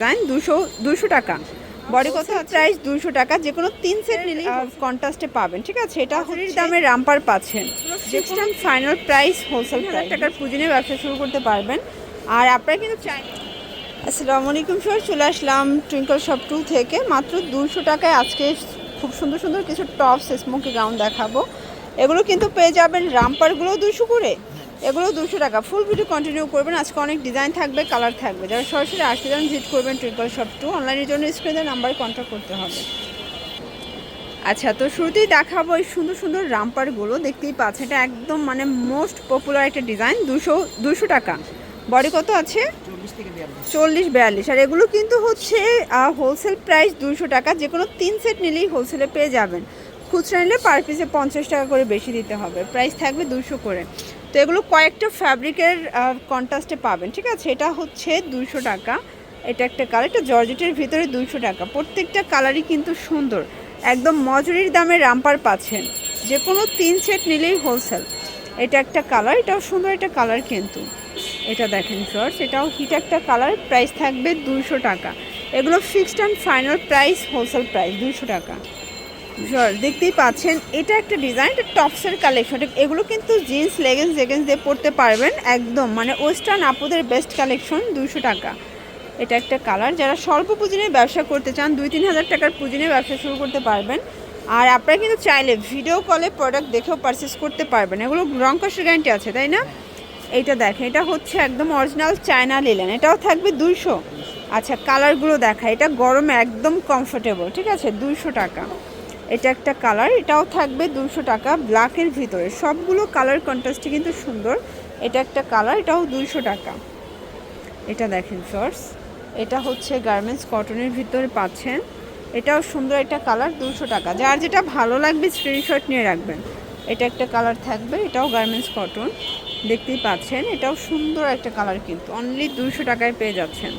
Design দুশো দুশো টাকা। বডি কত? প্রাইস দুশো টাকা। যে কোনো তিন সেট নিলে কন্ট্রাস্টে পাবেন ঠিক আছে? এটা হরির দামে রামপার পাচ্ছেন। যে কোনো ফাইনাল প্রাইস হোলসেল প্রাইস টাকার পুঁজি নিয়ে ব্যবসা শুরু করতে পারবেন। আর আপনারা কিন্তু চাই আসসালামু আলাইকুম স্যার চলে আসলাম টুইঙ্কল শপ টু থেকে। মাত্র দুশো টাকায় আজকে খুব সুন্দর সুন্দর কিছু টপস স্মোকি গাউন দেখাবো। এগুলো কিন্তু পেয়ে যাবেন রামপারগুলো দুশো করে। এগুলো দুশো টাকা। ফুল ভিডিও কন্টিনিউ করবেন। আজকে অনেক ডিজাইন থাকবে কালার থাকবে। যারা সরাসরি আসতে যান ভিজিট করবেন ট্রিপল শপ টু অনলাইনের জন্য স্ক্রিনের নাম্বারে কন্ট্যাক্ট করতে হবে। আচ্ছা তো শুরুতেই দেখাবো এই সুন্দর সুন্দর রামপারগুলো দেখতেই পাচ্ছেন এটা একদম মানে মোস্ট পপুলার একটা ডিজাইন দুশো দুশো টাকা। বডি কত আছে? চল্লিশ বিয়াল্লিশ। আর এগুলো কিন্তু হচ্ছে হোলসেল প্রাইস দুশো টাকা। যে কোনো তিন সেট নিলেই হোলসেলে পেয়ে যাবেন। খুচরা নিলে পার পিসে পঞ্চাশ টাকা করে বেশি দিতে হবে। প্রাইস থাকবে দুশো করে। তো এগুলো কয়েকটা ফ্যাব্রিকের কন্ট্রাস্টে পাবেন, ঠিক আছে? এটা হচ্ছে দুশো টাকা। এটা একটা কালার এটা জর্জেটের ভিতরে দুশো টাকা। প্রত্যেকটা কালারই কিন্তু সুন্দর। একদম মজুরির দামে রামপার পাচ্ছেন। যে কোনো তিন সেট নিলেই হোলসেল এটা একটা কালার এটাও সুন্দর একটা কালার কিন্তু। এটা দেখেন শর্টস এটাও হিট একটা কালার প্রাইস থাকবে দুশো টাকা। এগুলো fixed and final price wholesale price দুশো টাকা। দেখতেই পাচ্ছেন, এটা একটা ডিজাইন এটা টপসের কালেকশন এগুলো কিন্তু জিন্স লেগেন্স জেগেন্স দিয়ে পরতে পারবেন, একদম মানে ওয়েস্টার্ন আপুদের বেস্ট কালেকশন দুশো টাকা। এটা একটা কালার যারা স্বল্প পুঁজি নিয়ে ব্যবসা করতে চান, দুই তিন হাজার টাকার পুঁজি নিয়ে ব্যবসা শুরু করতে পারবেন। আর আপনারা কিন্তু চাইলে ভিডিও কলে প্রোডাক্ট দেখেও পারচেস করতে পারবেন। এগুলো রং কষের গ্যারান্টি আছে, তাই না? এইটা দেখেন, এটা হচ্ছে একদম অরিজিনাল চায়না লিলেন এটাও থাকবে দুইশো। আচ্ছা কালারগুলো দেখা এটা গরমে একদম কমফোর্টেবল ঠিক আছে, দুইশো টাকা। এটা একটা কালার, এটাও থাকবে দুশো টাকা ব্ল্যাকের ভিতরে। সবগুলো কালার কন্ট্রাস্টই কিন্তু সুন্দর। এটা একটা কালার, এটাও দুইশো টাকা। এটা দেখেন শর্টস এটা হচ্ছে গার্মেন্টস কটনের ভিতরে পাচ্ছেন। এটাও সুন্দর একটা কালার দুশো টাকা। যার যেটা ভালো লাগবে স্ক্রিনশট নিয়ে রাখবেন। এটা একটা কালার থাকবে, এটাও গার্মেন্টস কটন দেখতেই পাচ্ছেন, এটাও সুন্দর একটা কালার কিন্তু। অনলি দুশো টাকায় পেয়ে যাচ্ছেন।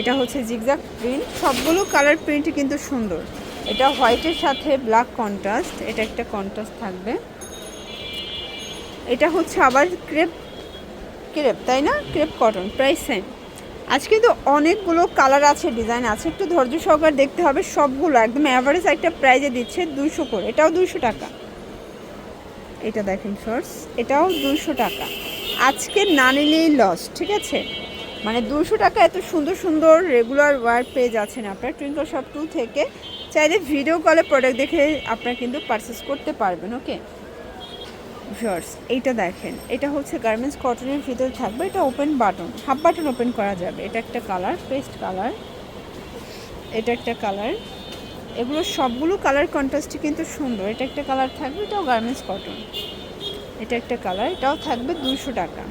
এটা হচ্ছে জিগজাগ প্রিন্ট সবগুলো কালার প্রিন্টই কিন্তু সুন্দর। এটা হোয়াইটের সাথে ব্ল্যাক কন্ট্রাস্ট, এটা একটা কন্ট্রাস্ট থাকবে। এটা হচ্ছে আবার ক্রেপ ক্রেপ, তাই না? ক্রেপ কটন, প্রাইস সেম আজ কিন্তু অনেকগুলো কালার আছে, ডিজাইন আছে, একটু ধৈর্য সহকার দেখতে হবে, সবগুলো একদম অ্যাভারেজ একটা প্রাইজে দিচ্ছে দুশো করে, এটাও দুশো টাকা। এটা দেখেন শর্টস এটাও দুশো টাকা। আজকে না নিলেই লস ঠিক আছে? মানে দুশো টাকা এত সুন্দর সুন্দর রেগুলার ওয়ার পেয়ে যাচ্ছেন আপনার টুইঙ্কল শপ টু থেকে চাইলে ভিডিও কলে প্রোডাক্ট দেখে আপনারা কিন্তু পারচেস করতে পারবেন ওকে ভিউয়ার্স এইটা দেখেন। এটা হচ্ছে গার্মেন্টস কটনের ভিতরে থাকবে। এটা open button half button open করা যাবে। এটা একটা কালার পেস্ট কালার এটা একটা কালার এগুলো সবগুলো কালার কন্ট্রাস্টই কিন্তু সুন্দর। এটা একটা কালার থাকবে, এটাও গার্মেন্টস কটন এটা একটা কালার এটাও থাকবে দুশো টাকা।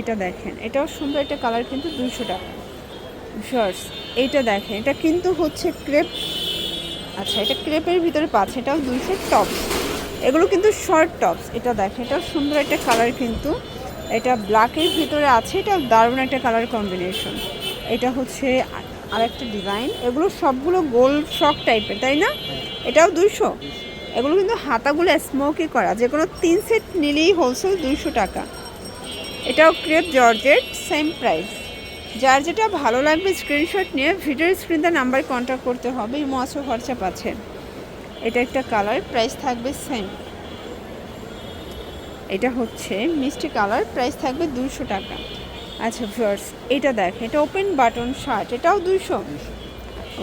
এটা দেখেন, এটাও সুন্দর একটা কালার কিন্তু দুশো টাকা। শর্টস এইটা দেখেন। এটা কিন্তু হচ্ছে ক্রেপ আচ্ছা এটা ক্রেপের ভিতরে পাচ্ছে, এটাও দুইশো টপস এগুলো কিন্তু শর্ট টপস এটা দেখেন, এটাও সুন্দর একটা কালার কিন্তু। এটা ব্ল্যাকের ভিতরে আছে এটা দারুণ একটা কালার কম্বিনেশন এটা হচ্ছে আরেকটা ডিজাইন এগুলো সবগুলো গোল ফ্রক টাইপের তাই না? এটাও দুইশো। এগুলো কিন্তু হাতাগুলো স্মোকি করা যে কোনো তিন সেট নিলেই হোলসেল দুইশো টাকা। এটাও ক্রেপ জর্জেট সেম প্রাইস যার যেটা ভালো লাগবে স্ক্রিনশট নিয়ে ভিডিওর স্ক্রিনতে নাম্বার কন্ট্যাক্ট করতে হবে এই মাসও খরচা পাচ্ছেন এটা একটা কালার প্রাইস থাকবে সেম এটা হচ্ছে মিষ্টি কালার প্রাইস থাকবে দুশো টাকা। আচ্ছা ভিউয়ার্স এটা দেখ এটা ওপেন বাটন শার্ট এটাও দুশো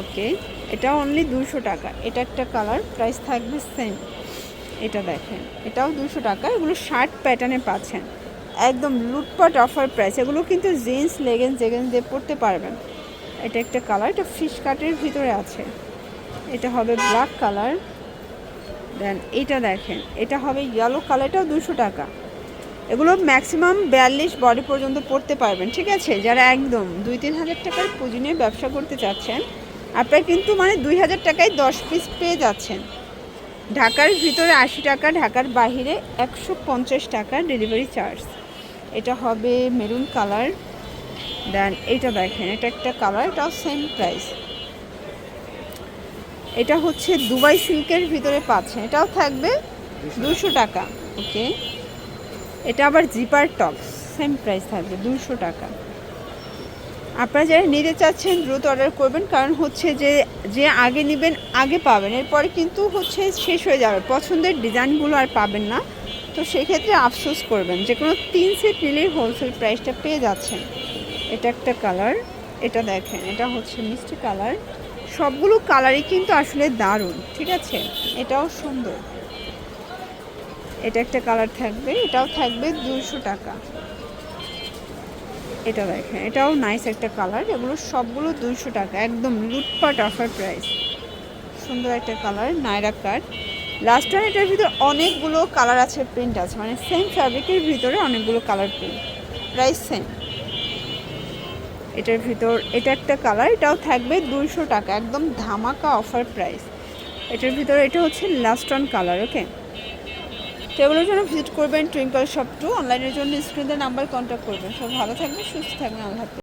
ওকে এটা অনলি দুশো টাকা। এটা একটা কালার প্রাইস থাকবে সেম এটা দেখেন, এটাও দুশো টাকা। এগুলো শার্ট প্যাটার্নে পাচ্ছেন। একদম লুটপাট অফার প্রাইস এগুলো কিন্তু জিন্স লেগেন্স জেগেন্স দিয়ে পরতে পারবেন। এটা একটা কালার এটা ফিশ কাটের ভিতরে আছে। এটা হবে ব্ল্যাক কালার দেন এটা দেখেন, এটা হবে ইয়েলো কালারটাও দুশো টাকা। এগুলো ম্যাক্সিমাম বিয়াল্লিশ বডি পর্যন্ত পড়তে পারবেন, ঠিক আছে? যারা একদম দুই, তিন হাজার টাকার পুঁজি নিয়ে ব্যবসা করতে চাচ্ছেন, আপনারা কিন্তু মানে দুই হাজার টাকায় দশ পিস পেয়ে যাচ্ছেন। ঢাকার ভিতরে আশি টাকা, ঢাকার বাহিরে একশো পঞ্চাশ টাকা ডেলিভারি চার্জ এটা হবে মেরুন কালার দেন এটা দেখেন, এটা একটা কালার এটাও সেম প্রাইস এটা হচ্ছে দুবাই সিল্কের ভিতরে পাচ্ছেন, এটাও থাকবে দুশো টাকা ওকে এটা আবার জিপার টপ সেম প্রাইস থাকবে দুশো টাকা। আপনারা যারা নিতে চাচ্ছেন, দ্রুত অর্ডার করবেন, কারণ হচ্ছে যে যে আগে নেবেন, আগে পাবেন। এরপরে কিন্তু হচ্ছে শেষ হয়ে যাবে। পছন্দের ডিজাইনগুলো আর পাবেন না। তো সেক্ষেত্রে আফসোস করবেন যে কোনো তিন সেট নিলেই হোলসেল প্রাইসটা পেয়ে যাচ্ছেন। এটা একটা কালার এটা দেখেন, এটা হচ্ছে মিষ্টি কালার সবগুলো কালারই কিন্তু আসলে দারুণ, ঠিক আছে? এটাও সুন্দর। এটা একটা কালার থাকবে, এটাও থাকবে দুশো টাকা। এটা দেখেন, এটাও নাইস একটা কালার এগুলো সবগুলো দুশো টাকা, একদম লুটপাট অফার প্রাইস সুন্দর একটা colour Naira cut last one এটার ভিতর অনেকগুলো কালার আছে প্রিন্ট আছে। মানে সেম ফ্যাব্রিকের ভিতরে অনেকগুলো কালার প্রিন্ট প্রাইস সেম এটার ভিতর, এটা একটা কালার এটাও থাকবে দুইশো টাকা, একদম ধামাকা অফার প্রাইস এটার ভিতরে এটা হচ্ছে লাস্ট ওয়ান কালার ওকে এগুলোর জন্য ভিজিট করবেন টুইঙ্কল শপ টু অনলাইনের জন্য স্ক্রিনের নাম্বার কন্ট্যাক্ট করবেন। সব ভালো থাকবেন, সুস্থ থাকবেন, আল্লাহ।